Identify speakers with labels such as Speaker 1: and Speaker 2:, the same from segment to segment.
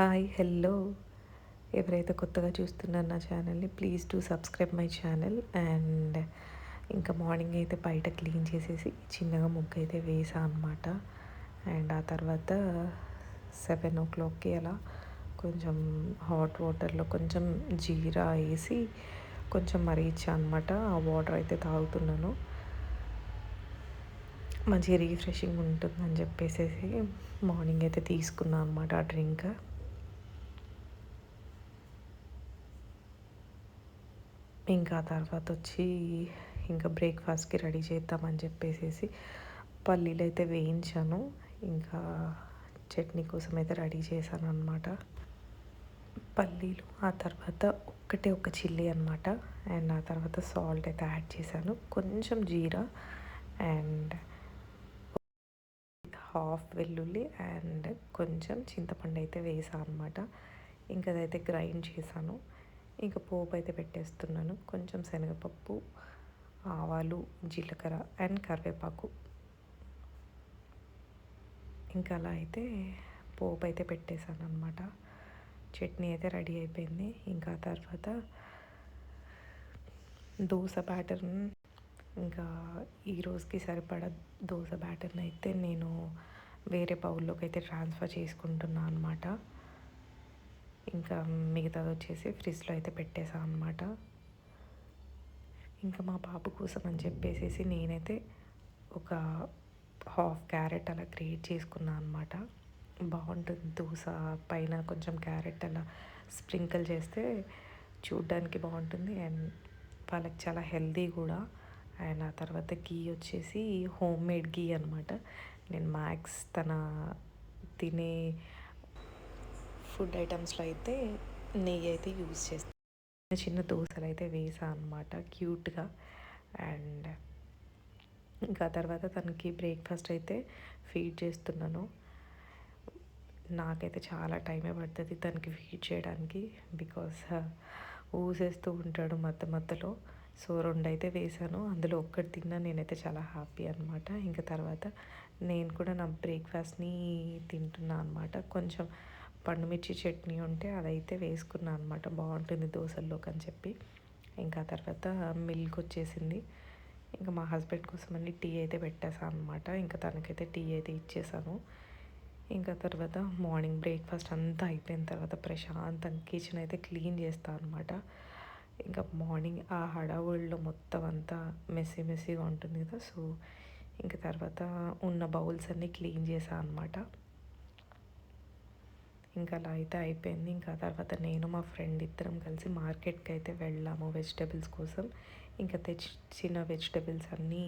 Speaker 1: Hi hello. ఎవరైతే కొత్తగా చూస్తున్నారో నా ఛానల్ని please to subscribe my channel. And ఇంకా మార్నింగ్ అయితే బయట క్లీన్ చేసేసి చిన్నగా ముగ్గు అయితే వేసా అనమాట అండ్ ఆ తర్వాత సెవెన్ ఓ క్లాక్కి అలా కొంచెం హాట్ వాటర్లో కొంచెం జీరా వేసి కొంచెం మరిగించా అనమాట ఆ వాటర్ అయితే తాగుతున్నాను. మంచి రీఫ్రెషింగ్ ఉంటుందని చెప్పేసి మార్నింగ్ అయితే తీసుకున్నాను అనమాట ఆ డ్రింక్. ఇంకా తర్వాత వచ్చి ఇంకా బ్రేక్ఫాస్ట్కి రెడీ చేద్దామని చెప్పేసి పల్లీలు అయితే వేయించాను. ఇంకా చట్నీ కోసం అయితే రెడీ చేశాను అనమాట పల్లీలు ఆ తర్వాత ఒక్కటే ఒక చిల్లీ అనమాట అండ్ ఆ తర్వాత సాల్ట్ అయితే యాడ్ చేశాను. కొంచెం జీరా అండ్ హాఫ్ వెల్లుల్లి అండ్ కొంచెం చింతపండు అయితే వేసాను అనమాట ఇంకా అదైతే గ్రైండ్ చేశాను. ఇంకా పోపు అయితే పెట్టేస్తున్నాను. కొంచెం శనగపప్పు ఆవాలు జీలకర్ర అండ్ కరివేపాకు. ఇంకా అలా అయితే పోపు అయితే పెట్టేశాను అనమాట చట్నీ అయితే రెడీ అయిపోయింది. ఇంకా తర్వాత దోశ బ్యాటర్ ఇంకా ఈ రోజుకి సరిపడ దోశ బ్యాటర్ని అయితే నేను వేరే బౌల్లోకి అయితే ట్రాన్స్ఫర్ చేసుకుంటున్నాను అనమాట ఇంకా మిగతాది వచ్చేసి ఫ్రిడ్జ్లో అయితే పెట్టేసాను అనమాట ఇంకా మా బాబు కోసం అని చెప్పేసి నేనైతే ఒక హాఫ్ క్యారెట్ అలా క్రియేట్ చేసుకున్నాను అనమాట బాగుంటుంది దోశ పైన కొంచెం క్యారెట్ అలా స్ప్రింకిల్ చేస్తే చూడ్డానికి బాగుంటుంది అండ్ వాళ్ళకి చాలా హెల్దీ కూడా. అండ్ ఆ తర్వాత గీ వచ్చేసి హోమ్ మేడ్ గీ అనమాట నేను మ్యాక్స్ తన తినే ఫుడ్ ఐటమ్స్లో అయితే నెయ్యి అయితే యూజ్ చేస్తాను చిన్న చిన్న దోశలు అయితే వేసా అనమాట క్యూట్గా. అండ్ ఇంకా తర్వాత తనకి బ్రేక్ఫాస్ట్ అయితే ఫీడ్ చేస్తున్నాను. నాకైతే చాలా టైమే పడుతుంది తనకి ఫీడ్ చేయడానికి బికాస్ ఊసేస్తూ ఉంటాడు మధ్య మధ్యలో. సో రెండు అయితే వేసాను. అందులో ఒక్కటి తిన్నా నేనైతే చాలా హ్యాపీ అనమాట ఇంకా తర్వాత నేను కూడా నా బ్రేక్ఫాస్ట్ని తింటున్నా అనమాట కొంచెం పండుమిర్చి చట్నీ ఉంటే అదైతే వేసుకున్నాను అనమాట బాగుంటుంది దోశల్లోకి అని చెప్పి. ఇంకా తర్వాత మిల్క్ వచ్చేసింది. ఇంకా మా హస్బెండ్ కోసం అని టీ అయితే పెట్టేసాను అనమాట ఇంకా తనకైతే టీ అయితే ఇచ్చేసాను. ఇంకా తర్వాత మార్నింగ్ బ్రేక్ఫాస్ట్ అంతా అయిపోయిన తర్వాత ప్రశాంతంగా కిచెన్ అయితే క్లీన్ చేస్తాను అనమాట ఇంకా మార్నింగ్ ఆ హడావుడిలో మొత్తం అంతా మెస్సీ మెస్సీగా ఉంటుంది కదా సో ఇంకా తర్వాత ఉన్న బౌల్స్ అన్నీ క్లీన్ చేశాను అనమాట ఇంకా అలా అయితే అయిపోయింది. ఇంకా తర్వాత నేను మా ఫ్రెండ్ ఇద్దరం కలిసి మార్కెట్కి అయితే వెళ్ళాము వెజిటేబుల్స్ కోసం. ఇంకా తెచ్చిన వెజిటేబుల్స్ అన్నీ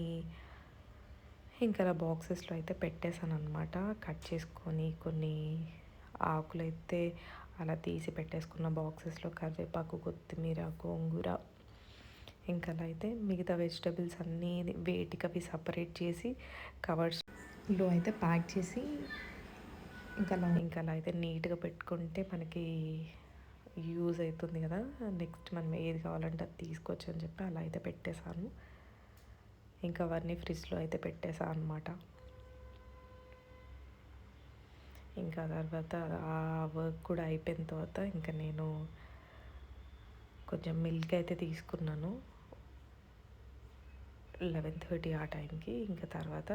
Speaker 1: ఇంకా అలా బాక్సెస్లో అయితే పెట్టేశాను అనమాట కట్ చేసుకొని కొన్ని ఆకులు అయితే అలా తీసి పెట్టేసుకున్న బాక్సెస్లో కరివేపాకు కొత్తిమీర గోంగూర. ఇంకా అలా అయితే మిగతా వెజిటబుల్స్ అన్నీ వేటికి అవి సపరేట్ చేసి కవర్స్లో అయితే ప్యాక్ చేసి ఇంకా అలా ఇంకా అలా అయితే నీట్గా పెట్టుకుంటే మనకి యూజ్ అవుతుంది కదా. నెక్స్ట్ మనం ఏది కావాలంటే అది తీసుకోవచ్చు అని చెప్పి అలా అయితే పెట్టేశాను. ఇంకా అవన్నీ ఫ్రిడ్జ్లో అయితే పెట్టేశాను అనమాట ఇంకా తర్వాత ఆ వర్క్ కూడా అయిపోయిన తర్వాత ఇంకా నేను కొంచెం మిల్క్ అయితే తీసుకున్నాను. లెవెన్ థర్టీ ఆ టైంకి. ఇంకా తర్వాత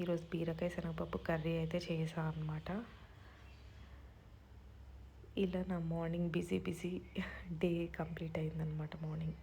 Speaker 1: ఈరోజు బీరకాయ శనగపప్పు కర్రీ అయితే చేసా అనమాట ఇలా నా morning busy busy day complete అయిందనమాట మార్నింగ్.